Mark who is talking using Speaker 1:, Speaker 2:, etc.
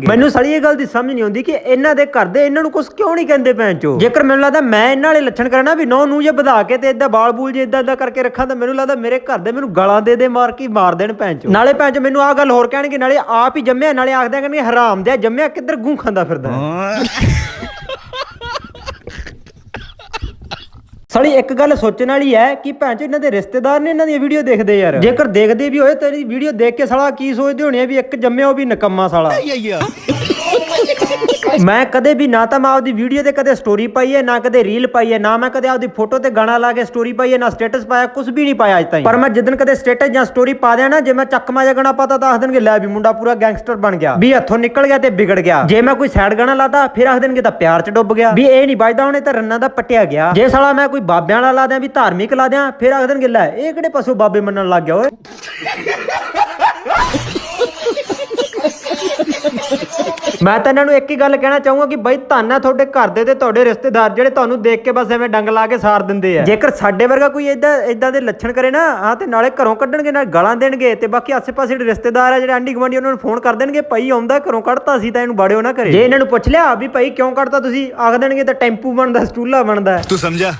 Speaker 1: ਮੈਨੂੰ ਸਾਰੀ ਇਹ ਗੱਲ ਦੀ ਸਮਝ ਨਹੀਂ ਆਉਂਦੀ ਕਿ ਇਹਨਾਂ ਦੇ ਘਰ ਦੇ ਇਹਨਾਂ ਨੂੰ ਕੁਝ ਕਿਉਂ ਨਹੀਂ ਕਹਿੰਦੇ ਭੈਣ ਚੋ? ਜੇਕਰ ਮੈਨੂੰ ਲੱਗਦਾ ਮੈਂ ਇਹਨਾਂ ਵਾਲੇ ਲੱਛਣ ਕਰਨਾ ਵੀ ਨੌ ਨੂੰ ਜੇ ਵਧਾ ਕੇ ਤੇ ਇਦਾਂ ਬਾਲ ਬੂਲ ਜੇ ਇਦਾਂ ਇਦਾਂ ਕਰਕੇ ਰੱਖਾਂ ਤਾਂ ਮੈਨੂੰ ਲੱਗਦਾ ਮੇਰੇ ਘਰ ਦੇ ਮੈਨੂੰ ਗਾਲਾਂ ਦੇ ਦੇ ਮਾਰ ਕੇ ਮਾਰ ਦੇਣ ਭੈਣ ਚੋ। ਨਾਲੇ ਭੈਣ ਚੋ ਮੈਨੂੰ ਆਹ ਗੱਲ ਹੋਰ ਕਹਿਣਗੇ ਨਾਲੇ ਆਪ ਹੀ ਜੰਮਿਆ ਨਾਲੇ ਆਖਦੇ ਕਹਿਣਗੇ ਹਰਾਮ ਦੇ ਜੰਮਿਆ ਕਿੱਧਰ ਗੂੰ ਖਾਂਦਾ ਫਿਰਦਾ। ਸਾਲੀ, ਇੱਕ ਗੱਲ ਸੋਚਣ ਵਾਲੀ ਹੈ ਕਿ ਭੈਣ ਚੋ ਇਹਨਾਂ ਦੇ ਰਿਸ਼ਤੇਦਾਰ ਨੇ ਇਹਨਾਂ ਦੀਆਂ ਵੀਡੀਓ ਦੇਖਦੇ ਯਾਰ। ਜੇਕਰ ਦੇਖਦੇ ਵੀ ਹੋਏ, ਤੇਰੀ ਵੀਡੀਓ ਦੇਖ ਕੇ ਸਾਲਾ ਕੀ ਸੋਚਦੇ ਹੋਣੇ ਆ ਵੀ ਇੱਕ ਜੰਮਿਆ ਉਹ ਵੀ ਨਕੰਮਾ ਸਾਲਾ। ਮੈਂ ਕਦੇ ਵੀ ਨਾ ਤਾਂ ਮੈਂ ਆਪਦੀ ਵੀਡੀਓ ਤੇ ਕਦੇ ਸਟੋਰੀ ਪਾਈ ਹੈ, ਨਾ ਕਦੇ ਰੀਲ ਪਾਈ ਹੈ, ਨਾ ਮੈਂ ਕਦੇ ਆਪਦੀ ਫੋਟੋ ਤੇ ਗਾਣਾ ਲਾ ਕੇ ਸਟੋਰੀ ਪਾਈ ਹੈ, ਨਾ ਸਟੇਟਸ ਪਾਇਆ ਕੁਝ ਵੀ ਨਹੀਂ ਪਾਇਆ ਅਜ ਤਾਈਂ। ਪਰ ਮੈਂ ਜਿੱਦਨ ਕਦੇ ਸਟੇਟਸ ਜਾਂ ਸਟੋਰੀ ਪਾ ਦਿਆਂ ਨਾ, ਜੇ ਮੈਂ ਚੱਕਮਾ ਜਿਹਾ ਗਾਣਾ ਪਾਤਾ ਤਾਂ ਆਖ ਦੇਣਗੇ, ਲੈ ਵੀ ਮੁੰਡਾ ਪੂਰਾ ਗੈਂਗਸਟਰ ਬਣ ਗਿਆ। ਵੀ ਹੱਥੋਂ ਨਿਕਲ ਗਿਆ ਤੇ ਵਿਗੜ ਗਿਆ। ਜੇ ਮੈਂ ਕੋਈ ਸੈਡ ਗਾਣਾ ਲਾਤਾ, ਫਿਰ ਆਖ ਦੇਣਗੇ ਤਾਂ ਪਿਆਰ ਚ ਡੁੱਬ ਗਿਆ। ਵੀ ਇਹ ਨਹੀਂ ਵੱਜਦਾ, ਉਹਨੇ ਤਾਂ ਰੰਨਾਂ ਦਾ ਪੱਟਿਆ ਗਿਆ। ਜੇ ਸਾਲਾ ਮੈਂ ਕੋਈ ਬਾਬਿਆਂ ਵਾਲਾ ਲਾ ਦਿਆਂ, ਵੀ ਧਾਰਮਿਕ ਲਾ ਦਿਆਂ, ਫਿਰ ਆਖ ਦੇਣਗੇ, ਲੈ, ਇਹ ਕਿਹੜੇ ਪਾਸੋਂ ਬਾਬੇ ਮੰਨਣ ਲੱਗ ਗਿਆ, ਓਏ? ਮੈਂ ਤਾਂ ਇਹਨਾਂ ਨੂੰ ਇੱਕ ਹੀ ਗੱਲ ਕਹਿਣਾ ਚਾਹੂੰਗਾ ਕਿ ਬਾਈ ਧੰਨ ਤੁਹਾਡੇ ਘਰ ਦੇ ਤੇ ਤੁਹਾਡੇ ਰਿਸ਼ਤੇਦਾਰ ਜਿਹੜੇ ਤੁਹਾਨੂੰ ਦੇਖ ਕੇ ਬਸ ਐਵੇਂ ਡੰਗ ਲਾ ਕੇ ਸਾਰ ਦਿੰਦੇ ਆ। ਜੇਕਰ ਸਾਡੇ ਵਰਗਾ ਕੋਈ ਇਦਾਂ ਇਦਾਂ ਦੇ ਲੱਛਣ ਕਰੇ ਨਾ ਆ ਤੇ ਨਾਲੇ ਘਰੋਂ ਕੱਢਣਗੇ ਨਾਲ ਗਾਲਾਂ ਦੇਣਗੇ ਤੇ ਬਾਕੀ ਆਸੇ-ਪਾਸੇ ਜਿਹੜੇ ਰਿਸ਼ਤੇਦਾਰ ਆ ਜਿਹੜੇ ਆਂਢੀ ਗੁਆਂਢੀ ਉਹਨਾਂ ਨੂੰ ਫੋਨ ਕਰ ਦੇਣਗੇ ਭਾਈ ਆਉਂਦਾ ਘਰੋਂ ਕੱਢਤਾ ਸੀ ਤਾਂ ਇਹਨੂੰ ਬਾੜਿਓ ਨਾ ਕਰੇ ਜੇ ਇਹਨਾਂ ਨੂੰ ਪੁੱਛ ਲਿਆ ਵੀ ਭਾਈ ਕਿਉਂ ਕੱਢਤਾ ਤੁਸੀਂ ਆਖ ਦੇਣਗੇ ਤਾਂ ਟੈਂਪੂ ਬਣਦਾ ਸਟੂਲਾ ਬਣਦਾ।
Speaker 2: ਤੂੰ ਸਮਝਾ